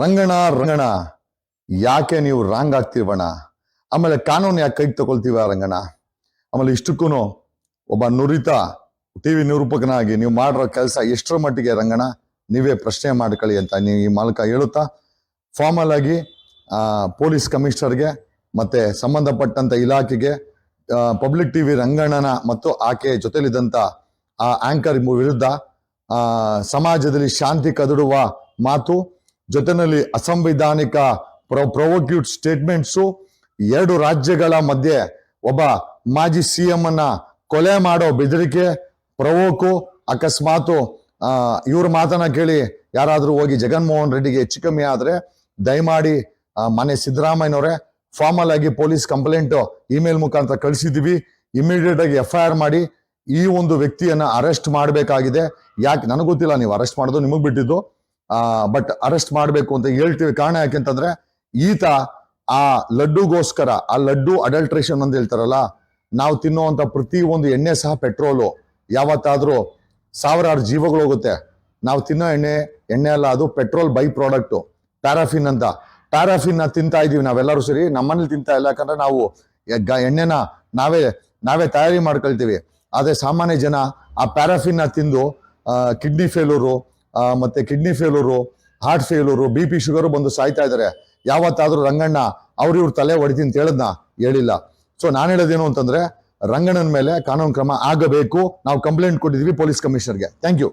ರಂಗಣ ರಂಗಣ, ಯಾಕೆ ನೀವು ರಾಂಗ್ ಆಗ್ತೀವಣ ಆಮೇಲೆ ಕಾನೂನು ಯಾಕೆ ಕೈಗೆ ತಗೊಳ್ತೀವ ರಂಗಣ? ಆಮೇಲೆ ಇಷ್ಟಕ್ಕೂ ಒಬ್ಬ ನುರಿತ ಟಿ ವಿ ನಿರೂಪಕನಾಗಿ ನೀವು ಮಾಡಿರೋ ಕೆಲಸ ಎಷ್ಟರ ಮಟ್ಟಿಗೆ ರಂಗಣ? ನೀವೇ ಪ್ರಶ್ನೆ ಮಾಡ್ಕೊಳ್ಳಿ ಅಂತ ನೀವು ಈ ಮಾಲಕ ಹೇಳುತ್ತಾ? ಫಾರ್ಮಲ್ ಆಗಿ ಪೊಲೀಸ್ ಕಮಿಷನರ್ಗೆ ಮತ್ತೆ ಸಂಬಂಧಪಟ್ಟಂತ ಇಲಾಖೆಗೆ ಪಬ್ಲಿಕ್ ಟಿವಿ ರಂಗಣ್ಣನ ಮತ್ತು ಆಕೆ ಜೊತೆಲಿದ್ದಂತ ಆ ಆಂಕರ್ ವಿರುದ್ಧ ಸಮಾಜದಲ್ಲಿ ಶಾಂತಿ ಕದಡುವ ಮಾತು ಜೊತೆನಲ್ಲಿ ಅಸಂವಿಧಾನಿಕ ಪ್ರೊವೊಕ್ಯೂಟ್ ಸ್ಟೇಟ್ಮೆಂಟ್ಸು ಎರಡು ರಾಜ್ಯಗಳ ಮಧ್ಯೆ ಒಬ್ಬ ಮಾಜಿ ಸಿ ಎಂ ಅನ್ನ ಕೊಲೆ ಮಾಡೋ ಬೆದರಿಕೆ ಪ್ರವೋಕು ಅಕಸ್ಮಾತು ಇವ್ರ ಮಾತನ್ನ ಕೇಳಿ ಯಾರಾದರೂ ಹೋಗಿ ಜಗನ್ಮೋಹನ್ ರೆಡ್ಡಿಗೆ ಹೆಚ್ಚು ಕಮ್ಮಿ ಆದರೆ ದಯಮಾಡಿ ಮನೆ ಸಿದ್ದರಾಮಯ್ಯನವರೇ ಫಾರ್ಮಲ್ ಆಗಿ ಪೊಲೀಸ್ ಕಂಪ್ಲೇಂಟ್ ಇಮೇಲ್ ಮುಖಾಂತರ ಕಳಿಸಿದ್ದೀವಿ ಇಮಿಡಿಯೇಟ್ ಆಗಿ ಎಫ್ ಐ ಆರ್ ಮಾಡಿ. ಈ ಒಂದು ವ್ಯಕ್ತಿಯನ್ನ ಅರೆಸ್ಟ್ ಮಾಡಬೇಕಾಗಿದೆ. ಯಾಕೆ ಗೊತ್ತಿಲ್ಲ, ನೀವು ಅರೆಸ್ಟ್ ಮಾಡೋದು ನಿಮಗೆ ಬಿಟ್ಟಿದ್ದು. ಬಟ್ ಅರೆಸ್ಟ್ ಮಾಡಬೇಕು ಅಂತ ಹೇಳ್ತೀವಿ. ಕಾರಣ ಯಾಕೆಂತಂದ್ರೆ ಈತ ಆ ಲಡ್ಡುಗೋಸ್ಕರ, ಆ ಲಡ್ಡು ಅಡಲ್ಟ್ರೇಷನ್ ಅಂತ ಹೇಳ್ತಾರಲ್ಲ, ನಾವು ತಿನ್ನುವಂತ ಪ್ರತಿ ಒಂದು ಎಣ್ಣೆ ಸಹ ಪೆಟ್ರೋಲು ಯಾವತ್ತಾದ್ರೂ ಸಾವಿರಾರು ಜೀವಗಳು ಹೋಗುತ್ತೆ. ನಾವು ತಿನ್ನೋ ಎಣ್ಣೆ ಎಣ್ಣೆ ಅಲ್ಲ, ಅದು ಪೆಟ್ರೋಲ್ ಬೈ ಪ್ರಾಡಕ್ಟು ಪ್ಯಾರಾಫಿನ್ ಅಂತ. ಪ್ಯಾರಾಫಿನ್ನ ತಿಂತಾ ಇದೀವಿ ನಾವೆಲ್ಲರೂ ಸರಿ. ನಮ್ಮನೇಲಿ ತಿಂತಾ ಇಲ್ಲ. ಯಾಕಂದ್ರೆ ನಾವು ಎಣ್ಣೆನ ನಾವೇ ನಾವೇ ತಯಾರಿ ಮಾಡ್ಕೊಳ್ತೀವಿ. ಆದರೆ ಸಾಮಾನ್ಯ ಜನ ಆ ಪ್ಯಾರಾಫಿನ್ನ ತಿಂದು ಕಿಡ್ನಿ ಫೇಲೂರು ಮತ್ತೆ kidney failure heart failure B P sugar ಬಂದು ಸಾಯ್ತಾ ಇದ್ದಾರೆ ಯಾವತ್ತಾದ್ರೂ ರಂಗಣ್ಣ, ಅವ್ರ ಇವ್ರ ತಲೆ ಹೊಡಿತೀನಿ ಅಂತ ಹೇಳದ್ನ? ಹೇಳಿಲ್ಲ. ಸೊ ನಾನು ಹೇಳೋದೇನು ಅಂತಂದ್ರೆ, ರಂಗಣ್ಣನ ಮೇಲೆ ಕಾನೂನು ಕ್ರಮ ಆಗಬೇಕು. ನಾವು ಕಂಪ್ಲೇಂಟ್ ಕೊಟ್ಟಿದ್ವಿ ಪೊಲೀಸ್ ಕಮಿಷನರ್ಗೆ ಥ್ಯಾಂಕ್ ಯು